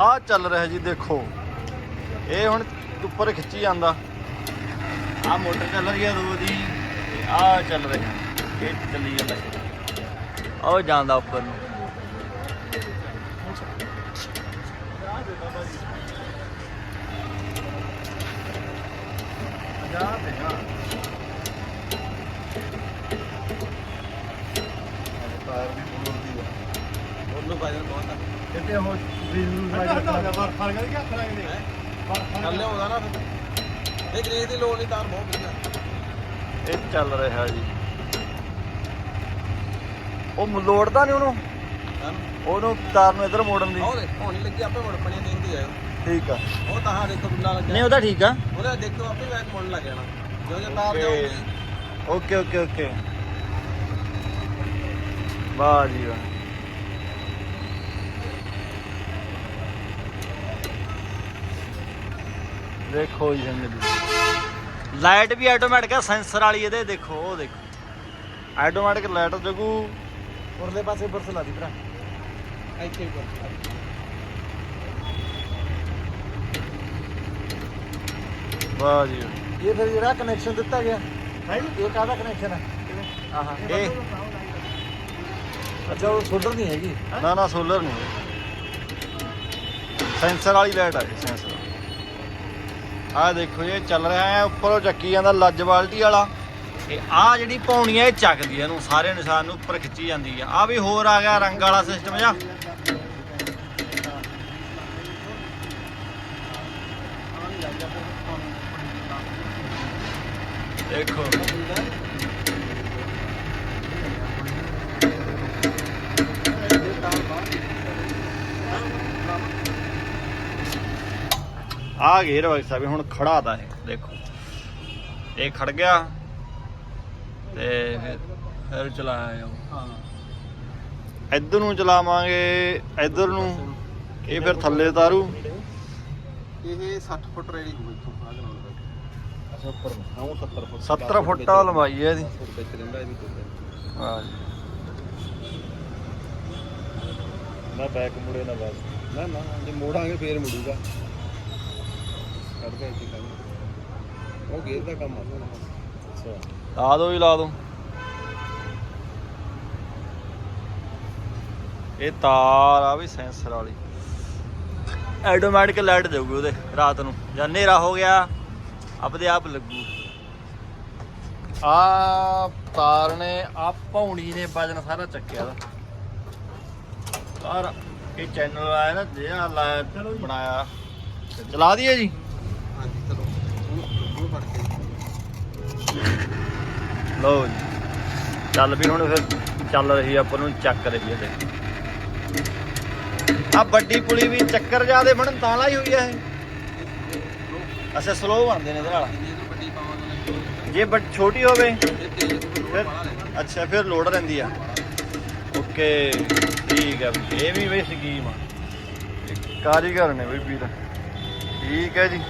ਆ ਚੱਲ ਰਿਹਾ ਜੀ ਦੇਖੋ। ਇਹ ਹੁਣ ਉੱਪਰ ਖਿੱਚੀ ਜਾਂਦਾ। ਆ ਮੋਟਰ ਚੱਲ ਰਹੀ ਹੈ ਦੋ ਦੀ ਆ ਚੱਲ ਰਿਹਾ। ਇਹ ਚੱਲੀ ਜਾਂਦਾ। ਉਹ ਜਾਂਦਾ ਉੱਪਰ ਨੂੰ। ਉਹਨੂੰ ਵਜਨ ਬਹੁਤ ਆ ਕਿਤੇ ਹੈ? ਥੱਲੇ ਨਾ ਫਿਰ। ਇਹ ਗ੍ਰੇਸ ਦੀ ਲੋੜ ਨਹੀਂ ਤਾਰ ਬਹੁਤ ਵਧੀਆ। ਇਹ ਚੱਲ ਰਿਹਾ ਜੀ। ਉਹ ਮ- ਲੋੜਦਾ ਨਹੀਂ ਉਹਨੂੰ। ਹਨ ਉਹਨੂੰ ਤਾਰ ਨੂੰ ਇੱਧਰ ਮੋੜਨ ਦੀ। ਹੋਣੀ ਲੱਗੀ ਆਪੇ ਮੁੜ ਪਣੀ ਦੇਖਦੀ ਜਾਓ ਠੀਕ ਆ। ਉਹ ਤਾਂ ਦੇਖੋ ਗੁੱਲਾ ਲੱਗਿਆ। ਨਹੀਂ ਉਹਦਾ ਠੀਕ ਆ। ਉਹਦਾ ਦੇਖੋ ਆਪੇ ਬੈਕ ਮੁੜਨ ਲੱਗ ਜਾਣਾ। ਜੋ ਜੋ ਤਾਰ. ਜਾਊਗੀ। Okay okay okay. ਵਾਹ ਜੀ ਵਾਹ। ਦੇਖੋ ਜੀ ਜੰਗਲੀ ਲਾਈਟ ਵੀ ਆਟੋਮੈਟਿਕ ਆ ਸੈਂਸਰ ਵਾਲੀ ਇਹਦੇ ਦੇਖੋ ਉਹ ਦੇਖੋ। ਆਟੋਮੈਟਿਕ ਲਾਈਟ ਜਗੂ। ਉਰਲੇ ਪਾਸੇ ਬਰਸ ਲਾ ਦੀ ਭਰਾ। ਇੱਥੇ ਕਰ ਵਾਹ ਜੀ। ਇਹ ਫਿਰ ਜਿਹੜਾ ਕਨੈਕਸ਼ਨ ਦਿੱਤਾ ਗਿਆ। ਹੈ ਇਹ ਕਾਹਦਾ ਕਨੈਕਸ਼ਨ ਹੈ ਆਹਾ ਇਹ? ਅੱਛਾ ਉਹ ਸੋਲਰ ਨਹੀਂ ਹੈਗੀ। ਨਾ ਨਾ ਸੋਲਰ ਨਹੀਂ ਸੈਂਸਰ ਵਾਲੀ ਲਾਈਟ ਆ ਸੈਂਸਰ। ਆਹ ਦੇਖੋ ਇਹ ਚੱਲ ਰਿਹਾ ਹੈ, ਉੱਪਰੋਂ ਚੱਕੀ ਜਾਂਦਾ ਲੱਜ ਬਾਲਟੀ ਵਾਲਾ। ਇਹ ਆ ਜਿਹੜੀ ਪੌਣੀ ਹੈ, ਇਹ ਚੱਕਦੀ ਹੈ ਇਹਨੂੰ, ਸਾਰੇ ਨਿਸ਼ਾਨ ਨੂੰ ਉੱਪਰ ਖਿੱਚੀ ਜਾਂਦੀ ਆ ਆ ਵੀ ਹੋਰ ਆ ਗਿਆ ਰੰਗ ਵਾਲਾ ਸਿਸਟਮ ਜਾ ਦੇਖੋ। ਆ ਗੇਰ ਵਾਇਸ ਸਾਹਿਬ ਹੁਣ ਖੜਾ ਤਾ ਇਹ ਦੇਖੋ। ਇਹ ਖੜ ਗਿਆ ਤੇ ਫਿਰ ਫਿਰ ਚਲਾਇਆ ਹਾਂ। ਇੱਧਰ ਨੂੰ ਚਲਾਵਾਂਗੇ ਇੱਧਰ ਨੂੰ। ਇਹ ਫਿਰ ਥੱਲੇ ਤਾਰੂ। ਇਹ 60 ਫੁੱਟ ਰੇੜੀ ਹੋਊ ਇੱਥੋਂ ਆ ਜਨਾਬ ਅੱਛਾ ਉੱਪਰ ਨੂੰ। ਹਾਂ ਉਹ 70 ਫੁੱਟ 70 ਫੁੱਟ ਆ ਲੰਬਾਈ ਹੈ ਇਹਦੀ। ਵਿੱਚ ਰਹਿੰਦਾ ਇਹ ਵੀ ਤੁਰਦਾ ਹਾਂ ਜੀ। ਨਾ ਬੈਕ ਮੁੜੇ ਨਾ ਬਸ। ਨਾ ਨਾ ਜੇ ਮੋੜਾਂਗੇ ਫੇਰ ਮੁੜੂਗਾ। ਕੱਢਦੇ ਇੱਥੇ ਕੰਮ। ਉਹ ਗੇਰ ਦਾ ਕੰਮ ਆ। ਅੱਛਾ। ਲਾ ਦੋ ਹੀ ਲਾ ਦੋ। ਇਹ ਤਾਰ ਆ ਵੀ ਸੈਂਸਰ ਵਾਲੀ। ਆਟੋਮੈਟਿਕ ਲਾਈਟ ਦੇਊਗੀ ਉਹਦੇ ਰਾਤ ਨੂੰ। ਜਾਂ ਹਨੇਰਾ ਹੋ ਗਿਆ, ਆਪਦੇ ਆਪ ਲੱਗੂ। ਆ ਤਾਰ ਨੇ ਆ ਪੌਣੀ ਨੇ, ਵਜਨ ਸਾਰਾ ਚੱਕਿਆ ਦਾ ਤਾਰ, ਇਹ ਚੈਨਲ ਆਇਆ ਨਾ, ਜਿਹੜਾ ਲਾਈਟ ਬਣਾਇਆ। ਚਲਾ ਦਈਏ ਜੀ। ਫੜ ਕੇ ਲਓ ਜੀ। ਚੱਲ ਵੀ ਹੁਣ ਫਿਰ ਚੱਲ ਰਹੀ ਆ, ਆਪਾਂ ਨੂੰ ਚੱਕ ਰਹੀ ਆ ਤੇ ਆ ਵੱਡੀ ਪੁਲੀ ਵੀ ਚੱਕਰ ਜਾਦੇ ਬਣਨ, ਤਾਂ ਲਾਈ ਹੋਈ ਆ ਇਹ। ਅੱਛਾ ਸਲੋ ਬਣਦੇ ਨੇ ਇਹਦੇ ਨਾਲ। ਜੇ ਬਟ ਛੋਟੀ ਹੋਵੇ, ਫਿਰ ਅੱਛਾ, ਫਿਰ ਲੋਡ ਰਹਿੰਦੀ ਆ। ਓਕੇ, ਠੀਕ ਆ ਵੀ। ਇਹ ਵੀ ਬਈ ਸਕੀਮ ਆ। ਕਾਰੀਗਰ ਨੇ ਬਈ ਵੀਰ। ਠੀਕ ਹੈ ਜੀ।